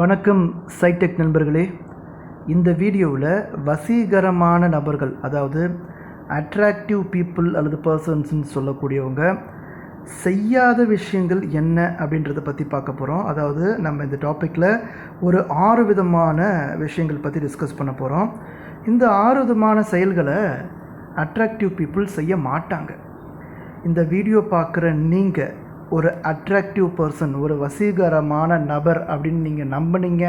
வணக்கம் சைடெக் நண்பர்களே. இந்த வீடியோவில் வசீகரமான நபர்கள் அதாவது அட்ராக்டிவ் பீப்புள் அல்லது பர்சன்ஸ்னு சொல்லக்கூடியவங்க செய்யாத விஷயங்கள் என்ன அப்படின்றத பற்றி பார்க்க போகிறோம் அதாவது நம்ம இந்த டாப்பிக்கில் ஒரு ஆறு விதமான விஷயங்கள் பற்றி டிஸ்கஸ் பண்ண போகிறோம் இந்த ஆறு விதமான செயல்களை அட்ராக்டிவ் பீப்புள் செய்ய மாட்டாங்க. இந்த வீடியோ பார்க்குற நீங்கள் ஒரு அட்ராக்டிவ் பர்சன் ஒரு வசீகரமான நபர் அப்படின்னு நீங்கள் நம்பினீங்க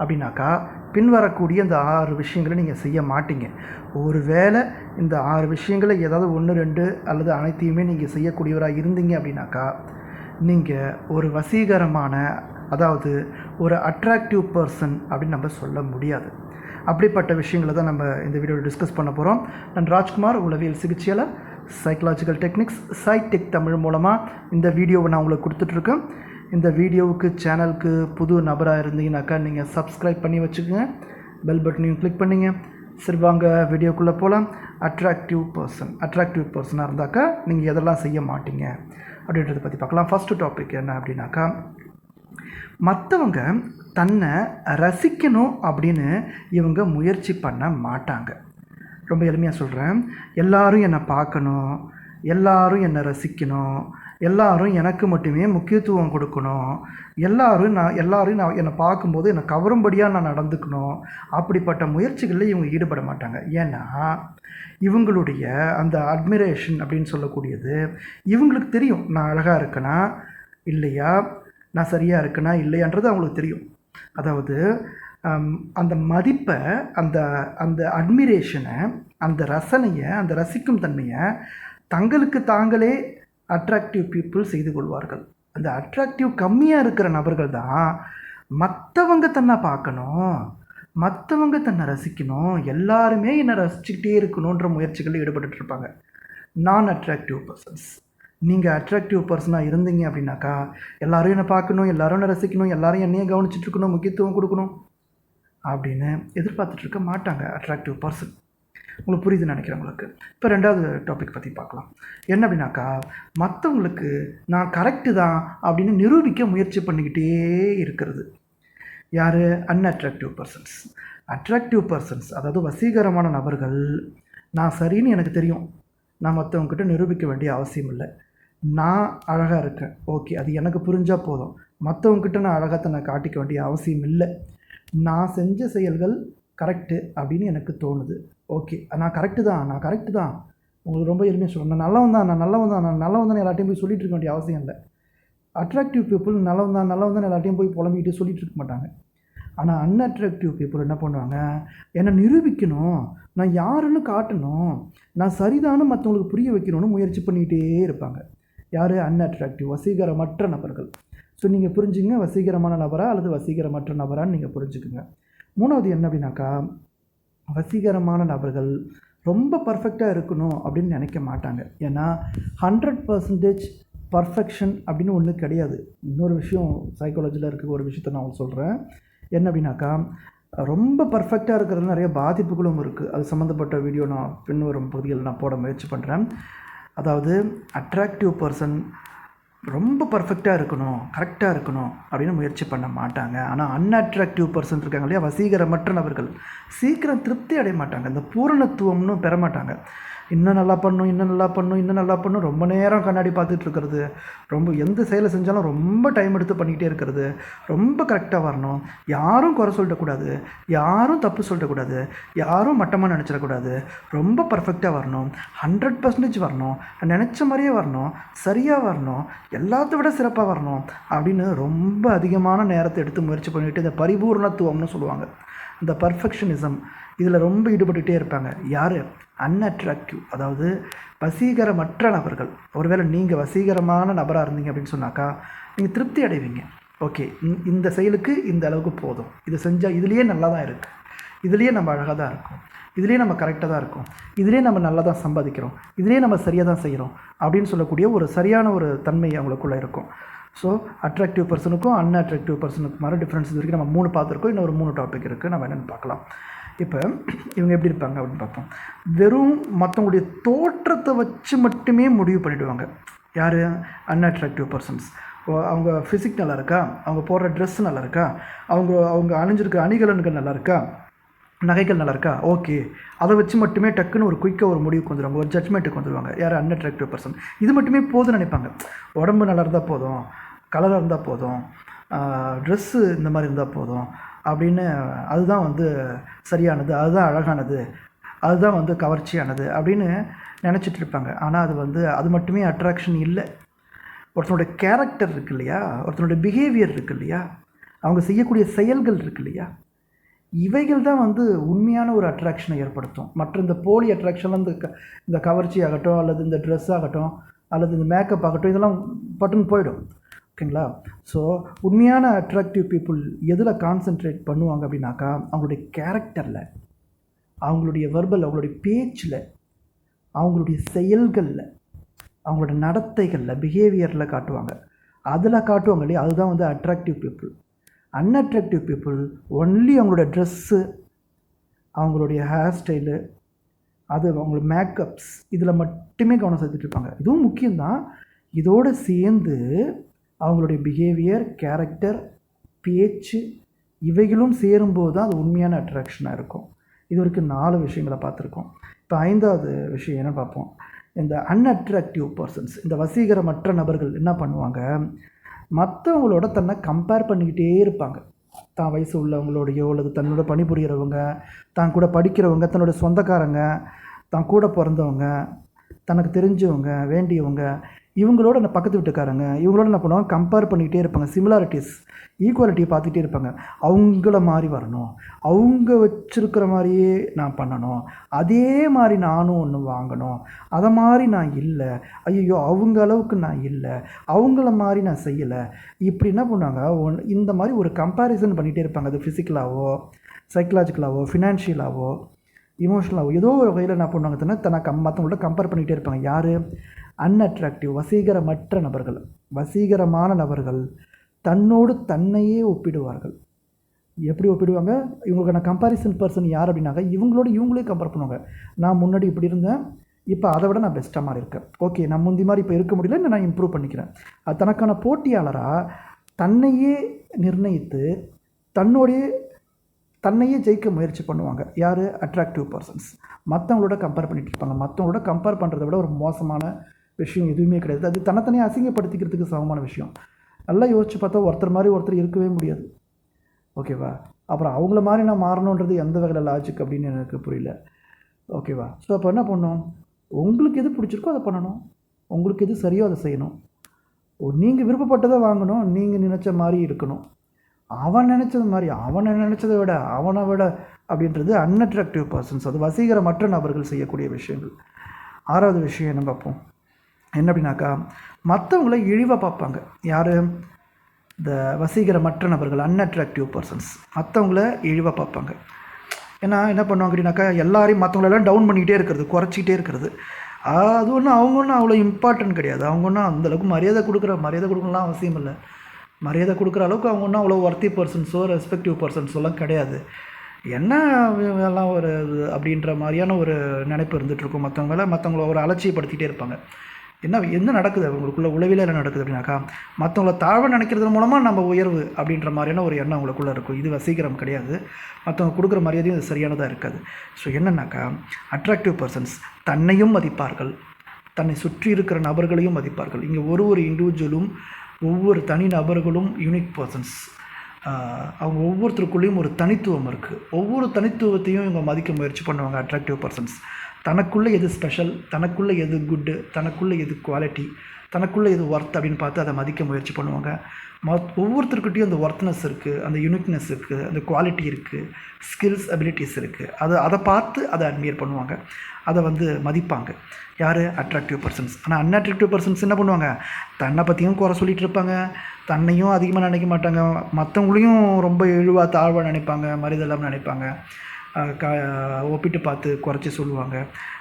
அப்படின்னாக்கா பின்வரக்கூடிய இந்த ஆறு விஷயங்களை நீங்கள் செய்ய மாட்டீங்க. ஒருவேளை இந்த ஆறு விஷயங்களை ஏதாவது ஒன்று ரெண்டு அல்லது அனைத்தையுமே நீங்கள் செய்யக்கூடியவராக இருந்தீங்க அப்படின்னாக்கா நீங்கள் ஒரு வசீகரமான அதாவது ஒரு அட்ராக்டிவ் பர்சன் அப்படின்னு நம்ம சொல்ல முடியாது. அப்படிப்பட்ட விஷயங்களை தான் நம்ம இந்த வீடியோவில் டிஸ்கஸ் பண்ண போகிறோம் நான் ராஜ்குமார் உளவியல் சிகிச்சையாளர் சைக்கலாஜிக்கல் டெக்னிக்ஸ் சைடெக் தமிழ் மூலமாக இந்த வீடியோவை நான் உங்களுக்கு கொடுத்துட்ருக்கேன். இந்த வீடியோவுக்கு சேனலுக்கு புது நபராக இருந்தீங்கன்னாக்கா நீங்கள் சப்ஸ்கிரைப் பண்ணி வச்சுக்கோங்க. பெல் பட்டனையும் கிளிக் பண்ணிங்க. சரி வாங்க வீடியோக்குள்ளே போகலாம் அட்ராக்டிவ் பர்சன் அட்ராக்டிவ் பர்சனாக இருந்தாக்கா நீங்கள் எதெல்லாம் செய்ய மாட்டீங்க அப்படின்றத பற்றி பார்க்கலாம். ஃபஸ்ட்டு டாபிக் என்ன அப்படின்னாக்கா மற்றவங்க தன்னை ரசிக்கணும் அப்படின்னு இவங்க முயற்சி பண்ண மாட்டாங்க. ரொம்ப எளிமையாக சொல்கிறேன் எல்லாரும் என்னை பார்க்கணும். எல்லாரும் என்னை ரசிக்கணும். எல்லாரும் எனக்கு மட்டுமே முக்கியத்துவம் கொடுக்கணும். எல்லாரும் நான் எல்லாரும் நான் என்னை பார்க்கும்போது என்னை கவரும்படியாக நான் நடந்துக்கணும். அப்படிப்பட்ட முயற்சிகளில் இவங்க ஈடுபட மாட்டாங்க. ஏன்னா இவங்களுடைய அந்த அட்மிரேஷன் அப்படின்னு சொல்லக்கூடியது இவங்களுக்கு தெரியும். நான் அழகாக இருக்கேனா? இல்லையா? நான் சரியாக இருக்கேனா? இல்லையான்றது அவங்களுக்கு தெரியும். அதாவது அந்த மதிப்பை அந்த அந்த அட்மிரேஷனை அந்த ரசனையை அந்த ரசிக்கும் தன்மையை தங்களுக்கு தாங்களே அட்ராக்டிவ் பீப்புள் செய்து கொள்வார்கள். அந்த அட்ராக்டிவ் கம்மியாக இருக்கிற நபர்கள் தான் மற்றவங்க தன்னை பார்க்கணும் மற்றவங்க தன்னை ரசிக்கணும் எல்லாருமே என்னை ரசிச்சுக்கிட்டே இருக்கணுன்ற முயற்சிகளில் ஈடுபட்டுட்டு இருப்பாங்க. நான் அட்ராக்டிவ் பர்சன்ஸ் நீங்கள் அட்ராக்டிவ் பர்சனாக இருந்தீங்க அப்படின்னாக்கா எல்லாரும் என்னை பார்க்கணும் எல்லாரும் என்னை ரசிக்கணும் எல்லாரும் என்னையே கவனிச்சிட்டு இருக்கணும் முக்கியத்துவம் கொடுக்கணும். அப்படின்னு எதிர்பார்த்துட்டு இருக்க மாட்டாங்க அட்ராக்டிவ் பர்சன் உங்களுக்கு புரியுதுன்னு நினைக்கிறேன் உங்களுக்கு. இப்போ ரெண்டாவது டாபிக் பற்றி பார்க்கலாம். என்ன அப்படின்னாக்கா மற்றவங்களுக்கு நான் கரெக்டு தான் அப்படின்னு நிரூபிக்க முயற்சி பண்ணிக்கிட்டே இருக்கிறது. யார்? அன்அட்ராக்டிவ் பர்சன்ஸ் அட்ராக்டிவ் பர்சன்ஸ் அதாவது வசீகரமான நபர்கள் நான் சரின்னு எனக்கு தெரியும். நான் மற்றவங்கக்கிட்ட நிரூபிக்க வேண்டிய அவசியம் இல்லை. நான் அழகாக இருக்கேன். ஓகே அது எனக்கு புரிஞ்சால் போதும். மற்றவங்கக்கிட்ட நான் அழகாக நான் காட்டிக்க வேண்டிய அவசியம் இல்லை. நான் செஞ்ச செயல்கள் கரெக்டு அப்படின்னு எனக்கு தோணுது. ஓகே நான் கரெக்டு தான். நான் கரெக்டு தான். உங்களுக்கு ரொம்ப எளிமையாக சொல்கிறேன் நான் நல்லவன் தான். நான் நல்லவன் தான். நான் நல்லவன் தான் எல்லாத்தையும் போய் சொல்லிட்டு இருக்க வேண்டிய அவசியம் இல்லை. அட்ராக்டிவ் பீப்புள் நல்லவன் தான். நல்லவன் தான் எல்லாத்தையும் போய் புலம்பிக்கிட்டு சொல்லிட்டு இருக்க மாட்டாங்க. ஆனால் அன்அட்ராக்டிவ் பீப்புள் என்ன பண்ணுவாங்க? என்னை நிரூபிக்கணும். நான் யாருன்னு காட்டணும். நான் சரிதானு மற்றவங்களுக்கு புரிய வைக்கணும்னு முயற்சி பண்ணிகிட்டே இருப்பாங்க. யார்? அன்அட்ராக்டிவ் வசீகரமற்ற நபர்கள். ஸோ நீங்கள் புரிஞ்சுங்க வசீகரமான நபரா அல்லது வசீகரமற்ற நபரான்னு நீங்கள் புரிஞ்சுக்குங்க. மூணாவது என்ன அப்படின்னாக்கா வசீகரமான நபர்கள் ரொம்ப பர்ஃபெக்டாக இருக்கணும் அப்படின்னு நினைக்க மாட்டாங்க. ஏன்னா ஹண்ட்ரட் பர்சன்டேஜ் பர்ஃபெக்ஷன் அப்படின்னு ஒன்று கிடையாது. இன்னொரு விஷயம் சைக்காலஜியில் இருக்க ஒரு விஷயத்த நான் உங்களுக்கு சொல்கிறேன் என்ன அப்படின்னாக்கா ரொம்ப பர்ஃபெக்டாக இருக்கிறது நிறைய பாதிப்புகளும் இருக்குது அது சம்மந்தப்பட்ட வீடியோ நான் பின்வரும் பகுதியில் நான் போட முயற்சி பண்ணுறேன் அதாவது அட்ராக்டிவ் பர்சன் ரொம்ப பர்ஃபெக்டாக இருக்கணும் கரெக்டாக இருக்கணும் அப்படின்னு முயற்சி பண்ண மாட்டாங்க. ஆனால் அன்அட்ராக்டிவ் பர்சன் இருக்காங்க இல்லையா? வசீகரமற்ற நபர்கள். சீக்கிரம் திருப்தி அடைய மாட்டாங்க. இந்த பூரணத்துவம்னு பெற மாட்டாங்க. இன்னும் நல்லா பண்ணும் இன்னும் நல்லா பண்ணும் இன்னும் நல்லா பண்ணும். ரொம்ப நேரம் கண்ணாடி பார்த்துட்டு இருக்கிறது. ரொம்ப எந்த செயலை செஞ்சாலும் ரொம்ப டைம் எடுத்து பண்ணிக்கிட்டே இருக்கிறது. ரொம்ப கரெக்டாக வரணும். யாரும் குறை சொல்லிடக்கூடாது யாரும் தப்பு சொல்லிடக்கூடாது யாரும் மட்டமாக நினச்சிடக்கூடாது. ரொம்ப பர்ஃபெக்டாக வரணும். ஹண்ட்ரட் பர்சன்டேஜ் வரணும். நினச்ச மாதிரியே வரணும். சரியாக வரணும். எல்லாத்த விட சிறப்பாக வரணும் அப்படின்னு ரொம்ப அதிகமான நேரத்தை எடுத்து முயற்சி பண்ணிட்டு இந்த பரிபூர்ணத்துவம்னு சொல்லுவாங்க. இந்த பர்ஃபெக்ஷனிசம் இதில் ரொம்ப ஈடுபட்டுகிட்டே இருப்பாங்க. யார்? அன்அட்ராக்டிவ் அதாவது வசீகரமற்ற நபர்கள். ஒருவேளை நீங்கள் வசீகரமான நபராக இருந்தீங்க அப்படின்னு சொன்னாக்கா நீங்கள் திருப்தி அடைவீங்க. ஓகே இந்த செயலுக்கு இந்த அளவுக்கு போதும். இது செஞ்சால் இதுலேயே நல்லா தான் இருக்குது இதுலேயே நம்ம அழகாக தான் இருக்கும். இதுலேயே நம்ம கரெக்டாக தான் இருக்கும். இதுலேயே நம்ம நல்லா தான் சம்பாதிக்கிறோம். இதுலேயே நம்ம சரியாக தான் செய்கிறோம் அப்படின்னு சொல்லக்கூடிய ஒரு சரியான ஒரு தன்மை அவங்களுக்குள்ளே இருக்கும். ஸோ அட்ராக்டிவ் பர்சனுக்கும் அன்அட்ராக்டிவ் பர்சனுக்கு மாதிரி டிஃப்ரென்ஸ் இது வரைக்கும் நம்ம மூணு பார்த்துருக்கோம். இன்னொரு மூணு டாபிக் இருக்குது நம்ம என்னென்னு பார்க்கலாம். இப்போ இவங்க எப்படி இருப்பாங்க அப்படின்னு பார்ப்போம். வெறும் மற்றவங்களுடைய தோற்றத்தை வச்சு மட்டுமே முடிவு பண்ணிடுவாங்க. யார்? அன்அட்ராக்டிவ் பர்சன்ஸ் ஓ- அவங்க ஃபிசிக் நல்லா இருக்கா? அவங்க போடுற ட்ரெஸ் நல்லா இருக்கா? அவங்க அவங்க அணிஞ்சிருக்க அணிகலன்கள் நல்லா இருக்கா? நகைகள் நல்லா இருக்கா? ஓகே அதை வச்சு மட்டுமே டக்குன்னு ஒரு குயிக்காக ஒரு முடிவுக்கு வந்துடுவாங்க ஒரு ஜட்மெண்ட்டுக்கு வந்துடுவாங்க யார்? அன்அட்ராக்டிவ் பர்சன் இது மட்டுமே போதும்னு நினைப்பாங்க. உடம்பு நல்லா இருந்தால் போதும். கலராக இருந்தால் போதும். ட்ரெஸ்ஸு இந்த மாதிரி இருந்தால் போதும் அப்படின்னு அதுதான் வந்து சரியானது அதுதான் அழகானது அதுதான் வந்து கவர்ச்சியானது அப்படின்னு நினச்சிட்டு இருப்பாங்க. ஆனால் அது வந்து அது மட்டுமே அட்ராக்ஷன் இல்லை. ஒருத்தனுடைய கேரக்டர் இருக்கு இல்லையா? ஒருத்தனுடைய பிஹேவியர் இருக்கு இல்லையா? அவங்க செய்யக்கூடிய செயல்கள் இருக்கு இல்லையா? இவைகள் தான் வந்து உண்மையான ஒரு அட்ராக்ஷனை ஏற்படுத்தும். மற்ற இந்த போலி அட்ராக்ஷன் இந்த க இந்த கவர்ச்சி ஆகட்டும் அல்லது இந்த ட்ரெஸ் ஆகட்டும் அல்லது இந்த மேக்கப் ஆகட்டும் இதெல்லாம் பட்டுன்னு போயிடும். ஓகேங்களா? ஸோ உண்மையான அட்ராக்டிவ் பீப்புள் எதில் கான்சென்ட்ரேட் பண்ணுவாங்க அப்படின்னாக்கா அவங்களுடைய கேரக்டரில் அவங்களுடைய வெர்பல் அவங்களுடைய பேச்சில் அவங்களுடைய செயல்களில் அவங்களோட நடத்தைகளில் பிஹேவியரில் காட்டுவாங்க. அதில் காட்டுவாங்க இல்லையா? அதுதான் வந்து attractive people unattractive people only அவங்களோட ட்ரெஸ்ஸு அவங்களுடைய ஹேர் ஸ்டைலு அது அவங்களோட மேக்கப்ஸ் இதில் மட்டுமே கவனம் செலுத்திட்டு இருப்பாங்க. இதுவும் முக்கியம்தான். இதோடு சேர்ந்து அவங்களுடைய பிஹேவியர் கேரக்டர் பேச்சு இவைகளும் சேரும்போது தான் அது உண்மையான அட்ராக்ஷனாக இருக்கும். இது வரைக்கும் நாலு விஷயங்களை பார்த்துருக்கோம். இப்போ ஐந்தாவது விஷயம் என்ன பார்ப்போம்? இந்த அன்அட்ராக்டிவ் பர்சன்ஸ் இந்த வசீகரமற்ற நபர்கள் என்ன பண்ணுவாங்க? மற்றவங்களோட தன்னை கம்பேர் பண்ணிக்கிட்டே இருப்பாங்க. தான் வயசு உள்ளவங்களோடையோ அல்லது தன்னோட பணிபுரியறவங்க தான் கூட படிக்கிறவங்க தன்னோட சொந்தக்காரங்க தான் கூட பிறந்தவங்க தனக்கு தெரிஞ்சவங்க வேண்டியவங்க இவங்களோட அந்த பக்கத்து வீட்டுக்காரங்க இவங்களோட என்ன பண்ணுவாங்க கம்பேர் பண்ணிக்கிட்டே இருப்பாங்க சிமிலாரிட்டிஸ் ஈக்குவாலிட்டியை பார்த்துட்டே இருப்பாங்க. அவங்கள மாதிரி வரணும். அவங்க வச்சுருக்கிற மாதிரியே நான் பண்ணணும். அதே மாதிரி நானும் ஒன்று வாங்கணும். அதை மாதிரி நான் இல்லை. ஐயோ அவங்க அளவுக்கு நான் இல்லை. அவங்கள மாதிரி நான் செய்யலை. இப்படி என்ன பண்ணுவாங்க? ஒன் இந்த மாதிரி ஒரு கம்பேரிசன் பண்ணிகிட்டே இருப்பாங்க. அது ஃபிசிக்கலாகவோ சைக்கலாஜிக்கலாகவோ ஃபினான்ஷியலாகவோ இமோஷனலாக ஏதோ ஒரு வகையில் என்ன பண்ணுவாங்க தன்னை தனக்கு கம் மற்றவங்கள்ட்ட கம்பேர் பண்ணிகிட்டே இருப்பாங்க. யார்? அன்அட்ராக்டிவ் வசீகரமற்ற நபர்கள். வசீகரமான நபர்கள் தன்னோடு தன்னையே ஒப்பிடுவார்கள். எப்படி ஒப்பிடுவாங்க? இவங்களுக்கான கம்பாரிசன் பர்சன் யார் அப்படின்னாக்க இவங்களோட இவங்களே கம்பேர் பண்ணுவாங்க. நான் முன்னாடி இப்படி இருந்தேன் இப்போ அதை விட நான் பெஸ்ட்டாக மாதிரி இருக்கேன். ஓகே நான் முந்தி மாதிரி இப்போ இருக்க முடியல நான் இம்ப்ரூவ் பண்ணிக்கிறேன். அது தனக்கான போட்டியாளராக தன்னையே நிர்ணயித்து தன்னுடைய தன்னையே ஜெயிக்க முயற்சி பண்ணுவாங்க. யார்? அட்ராக்டிவ் பர்சன்ஸ் மற்றவங்களோட கம்பேர் பண்ணிட்டு இருப்பாங்க. மற்றவங்களோட கம்பேர் பண்ணுறதை விட ஒரு மோசமான விஷயம் எதுவுமே கிடையாது. அது தன்னைத்தனியே அசிங்கப்படுத்திக்கிறதுக்கு சமமான விஷயம். நல்லா யோசிச்சு பார்த்தா ஒருத்தர் மாதிரி ஒருத்தர் இருக்கவே முடியாது. ஓகேவா அப்புறம் அவங்கள மாதிரி நான் மாறணுன்றது எந்த வகையில் லாஜிக் அப்படின்னு எனக்கு புரியல. ஓகேவா ஸோ அப்போ என்ன பண்ணணும்? உங்களுக்கு எது பிடிச்சிருக்கோ அதை பண்ணணும். உங்களுக்கு எது சரியோ அதை செய்யணும். நீங்கள் விருப்பப்பட்டதை வாங்கணும். நீங்கள் நினச்ச மாதிரி இருக்கணும். அவன் நினச்சது மாதிரி அவனை நினச்சதை விட அவனை விட அப்படின்றது அன்அட்ராக்டிவ் பர்சன்ஸ் அது வசீகரமற்ற நபர்கள் செய்யக்கூடிய விஷயங்கள். ஆறாவது விஷயம் என்ன பார்ப்போம். என்ன அப்படின்னாக்கா மற்றவங்கள இழிவாக பார்ப்பாங்க. யார்? இந்த வசீகரமற்ற நபர்கள் அன்அட்ராக்டிவ் பர்சன்ஸ் மற்றவங்கள இழிவாக பார்ப்பாங்க. ஏன்னா என்ன பண்ணுவாங்க அப்படின்னாக்கா எல்லாரையும் மற்றவங்களெல்லாம் டவுன் பண்ணிக்கிட்டே இருக்கிறது குறைச்சிக்கிட்டே இருக்கிறது. அது ஒன்றும் அவங்க ஒன்றும் அவ்வளோ இம்பார்ட்டன்ட் கிடையாது. அவங்க ஒன்றும் அந்தளவுக்கு மரியாதை கொடுக்குற மரியாதை கொடுக்கலாம் அவசியம் இல்லை. மரியாதை கொடுக்குற அளவுக்கு அவங்க ஒன்றும் அவ்வளோ ஒர்த்தி பர்சன்ஸோ ரெஸ்பெக்டிவ் பர்சன்ஸோலாம் கிடையாது. என்ன எல்லாம் ஒரு இது அப்படின்ற மாதிரியான ஒரு நினைப்பு இருந்துகிட்ருக்கும் மற்றவங்கள மற்றவங்க மேலே மற்றவங்கள ஒரு அலட்சியப்படுத்திகிட்டே இருப்பாங்க. என்ன என்ன நடக்குது? அவங்களுக்குள்ள உளவில் என்ன நடக்குது அப்படின்னாக்கா மற்றவங்கள தாழ்வ நினைக்கிறது மூலமாக நம்ம உயர்வு அப்படின்ற மாதிரியான ஒரு எண்ணம் அவங்களுக்குள்ளே இருக்கும். இது வசீகரம் கிடையாது. மற்றவங்க கொடுக்குற மரியாதையும் அது சரியானதாக இருக்காது. ஸோ என்னன்னாக்கா அட்ராக்டிவ் பர்சன்ஸ் தன்னையும் மதிப்பார்கள். தன்னை சுற்றி இருக்கிற நபர்களையும் மதிப்பார்கள். இங்கே ஒரு ஒரு இண்டிவிஜுவலும் ஒவ்வொரு தனி நபர்களும் யூனிக் பர்சன்ஸ் அவங்க ஒவ்வொருத்தருக்குள்ளேயும் ஒரு தனித்துவம் இருக்குது ஒவ்வொரு தனித்துவத்தையும் இவங்க மதிக்க முயற்சி பண்ணுவாங்க அட்ராக்டிவ் பர்சன்ஸ் தனக்குள்ளே எது ஸ்பெஷல் தனக்குள்ளே எது குட்டு தனக்குள்ளே எது குவாலிட்டி தனக்குள்ளே எது ஒர்த் அப்படின்னு பார்த்து அதை மதிக்க முயற்சி பண்ணுவாங்க. ம ஒவ்வொருத்தருக்கிட்டையும் அந்த ஒர்த்னஸ் இருக்குது அந்த யூனிக்னஸ் இருக்குது அந்த குவாலிட்டி இருக்குது ஸ்கில்ஸ் அபிலிட்டிஸ் இருக்குது அதை அதை பார்த்து அதை அட்மியர் பண்ணுவாங்க. அதை வந்து மதிப்பாங்க. யார்? அட்ராக்டிவ் பர்சன்ஸ் ஆனால் அன்அட்ராக்டிவ் பர்சன்ஸ் என்ன பண்ணுவாங்க? தன்னை பற்றியும் குறை சொல்லிகிட்டு இருப்பாங்க. தன்னையும் அதிகமாக நினைக்க மாட்டாங்க. மற்றவங்களையும் ரொம்ப இழிவாக தாழ்வாக நினைப்பாங்க மரியாதை நினைப்பாங்க. க ஒப்பிட்டு பார்த்து குறைச்சி சொல்லுவாங்க.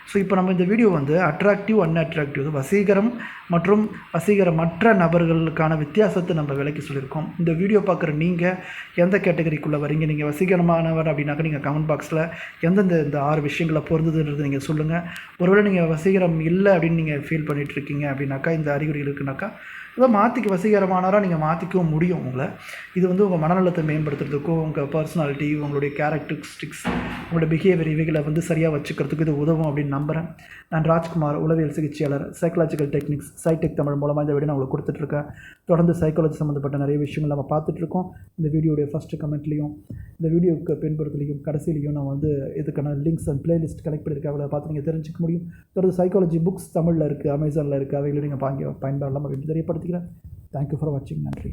ஸோ இப்போ நம்ம இந்த வீடியோ வந்து அட்ராக்டிவ் அன்அட்ராக்டிவ் வசீகரம் மற்றும் வசீகரமற்ற நபர்களுக்கான வித்தியாசத்தை நம்ம விலைக்கு சொல்லியிருக்கோம். இந்த வீடியோ பார்க்குற நீங்கள் எந்த கேட்டகரிக்குள்ளே வரீங்க நீங்கள் வசீகரமானவர் அப்படின்னாக்க நீங்கள் கமெண்ட் பாக்ஸில் எந்தெந்த இந்த ஆறு விஷயங்களை பொருந்ததுன்றது நீங்கள் சொல்லுங்கள் ஒருவேளை நீங்கள் வசீகரம் இல்லை அப்படின்னு நீங்கள் ஃபீல் பண்ணிகிட்ருக்கீங்க அப்படின்னாக்கா இந்த அறிகுறி இருக்குனாக்கா இதை மாற்றிக்க வசீகரமானவராக நீங்கள் மாற்றிக்கவும் முடியும் உங்களை. இது வந்து உங்கள் மனநலத்தை மேம்படுத்துறதுக்கும் உங்கள் பர்சனாலிட்டி உங்களுடைய கேரக்டரிஸ்டிக்ஸ் உங்களோட பிஹேவியர் இவைகளை வந்து சரியாக வச்சுக்கிறதுக்கு இது உதவும் அப்படின்னு நம்புகிறேன் நான் ராஜ்குமார் உளவியல் சிகிச்சையாளர் சைக்கலாஜிக்கல் டெக்னிக்ஸ் சைடெக் தமிழ் மூலமாக இந்த வீடியோ நான் உங்களுக்கு கொடுத்துட்ருக்கேன் தொடர்ந்து சைக்காலஜி சம்மந்தப்பட்ட நிறைய விஷயங்கள் நம்ம பார்த்துட்ருக்கோம். இந்த வீடியோடைய ஃபஸ்ட்டு கமெண்ட்லேயும் இந்த வீடியோவுக்கு பின்புறத்துலையும் கடைசியிலையும் நான் வந்து இதுக்கான லிங்க்ஸ் அண்ட் பிளேலிஸ்ட் கலெக்ட் பண்ணியிருக்கேன் அவளை பார்த்து நீங்கள் தெரிஞ்சுக்க முடியும். தொடர்ந்து சைக்காலஜி புக்ஸ் தமிழில் இருக்குது அமேசானில் இருக்குது அவைகளை நீங்கள் வாங்கி பயன்பெறலாம் அப்படின்னு தெரியப்படுத்திக்கிறேன். தேங்க்யூ ஃபார் வாட்சிங் நன்றி.